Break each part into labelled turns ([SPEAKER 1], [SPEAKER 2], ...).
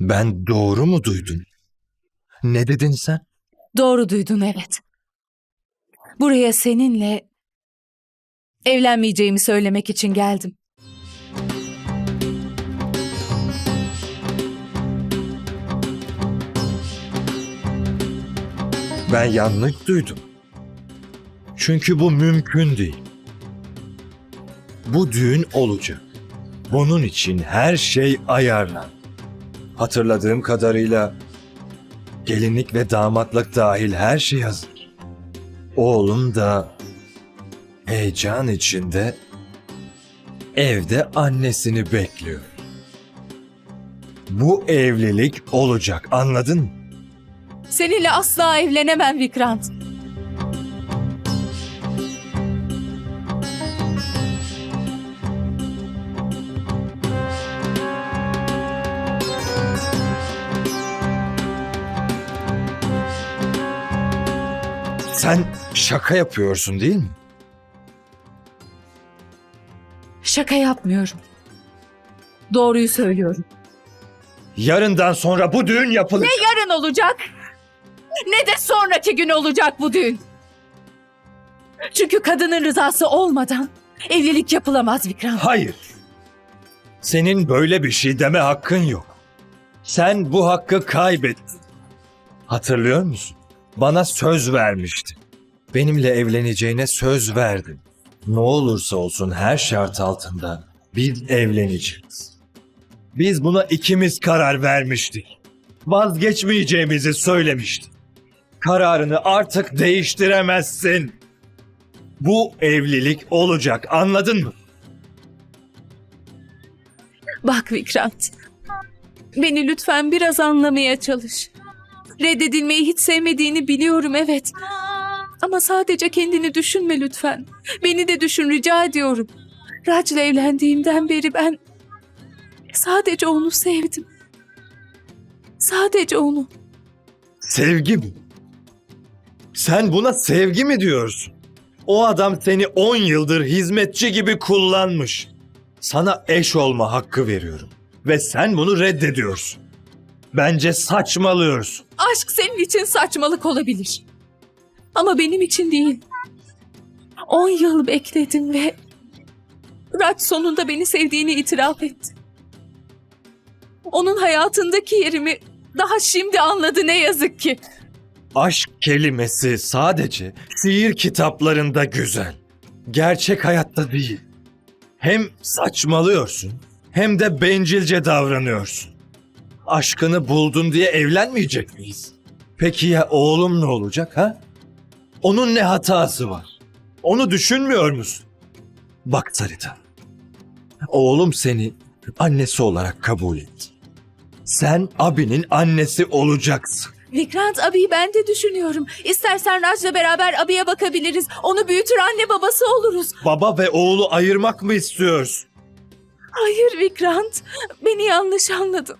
[SPEAKER 1] Ben doğru mu duydum? Ne dedin sen?
[SPEAKER 2] Doğru duydun evet. Buraya seninle evlenmeyeceğimi söylemek için geldim.
[SPEAKER 1] Ben yanlış duydum. Çünkü bu mümkün değil. Bu düğün olacak. Bunun için her şey ayarlan. Hatırladığım kadarıyla gelinlik ve damatlık dahil her şey hazır. Oğlum da heyecan içinde evde annesini bekliyor. Bu evlilik olacak anladın mı?
[SPEAKER 2] Seninle asla evlenemem Vikrant.
[SPEAKER 1] Sen şaka yapıyorsun değil mi?
[SPEAKER 2] Şaka yapmıyorum. Doğruyu söylüyorum.
[SPEAKER 1] Yarından sonra bu düğün yapılacak.
[SPEAKER 2] Ne yarın olacak ne de sonraki gün olacak bu düğün. Çünkü kadının rızası olmadan evlilik yapılamaz Vikrant.
[SPEAKER 1] Hayır. Senin böyle bir şey deme hakkın yok. Sen bu hakkı kaybettin. Hatırlıyor musun? Bana söz vermiştin. Benimle evleneceğine söz verdin. Ne olursa olsun her şart altında biz evleneceğiz. Biz buna ikimiz karar vermiştik. Vazgeçmeyeceğimizi söylemiştin. Kararını artık değiştiremezsin. Bu evlilik olacak anladın mı?
[SPEAKER 2] Bak Vikrant. Beni lütfen biraz anlamaya çalış. Reddedilmeyi hiç sevmediğini biliyorum evet. Ama sadece kendini düşünme lütfen. Beni de düşün rica ediyorum. Raj'la evlendiğimden beri ben sadece onu sevdim. Sadece onu.
[SPEAKER 1] Sevgi mi? Sen buna sevgi mi diyorsun? O adam seni 10 yıldır hizmetçi gibi kullanmış. Sana eş olma hakkı veriyorum. Ve sen bunu reddediyorsun. Bence saçmalıyorsun.
[SPEAKER 2] Aşk senin için saçmalık olabilir. Ama benim için değil. On yıl bekledim ve Raj sonunda beni sevdiğini itiraf etti. Onun hayatındaki yerimi daha şimdi anladı ne yazık ki.
[SPEAKER 1] Aşk kelimesi sadece sihir kitaplarında güzel. Gerçek hayatta değil. Hem saçmalıyorsun hem de bencilce davranıyorsun. Aşkını buldun diye evlenmeyecek miyiz? Peki ya oğlum ne olacak ha? Onun ne hatası var? Onu düşünmüyor musun? Bak Sarita. Oğlum seni annesi olarak kabul etti. Sen abinin annesi olacaksın.
[SPEAKER 2] Vikrant abiyi ben de düşünüyorum. İstersen Raj'la beraber abiye bakabiliriz. Onu büyütür anne babası oluruz.
[SPEAKER 1] Baba ve oğlu ayırmak mı istiyorsun?
[SPEAKER 2] Hayır Vikrant. Beni yanlış anladın.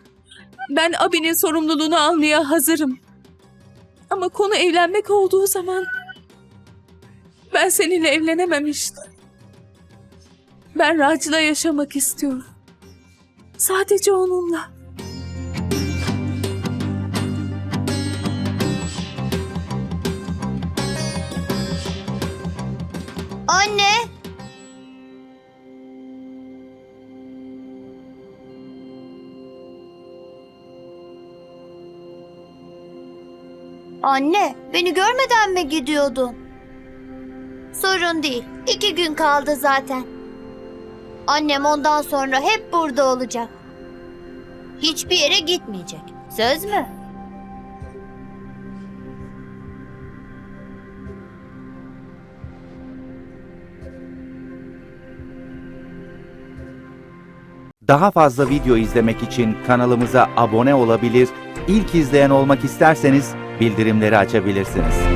[SPEAKER 2] Ben abinin sorumluluğunu almaya hazırım. Ama konu evlenmek olduğu zaman ben seninle evlenemem işte. Ben Raj'la yaşamak istiyorum. Sadece onunla.
[SPEAKER 3] Anne! Anne, beni görmeden mi gidiyordun? Sorun değil. İki gün kaldı zaten. Annem ondan sonra hep burada olacak. Hiçbir yere gitmeyecek. Söz mü?
[SPEAKER 4] Daha fazla video izlemek için kanalımıza abone olabilir, ilk izleyen olmak isterseniz bildirimleri açabilirsiniz.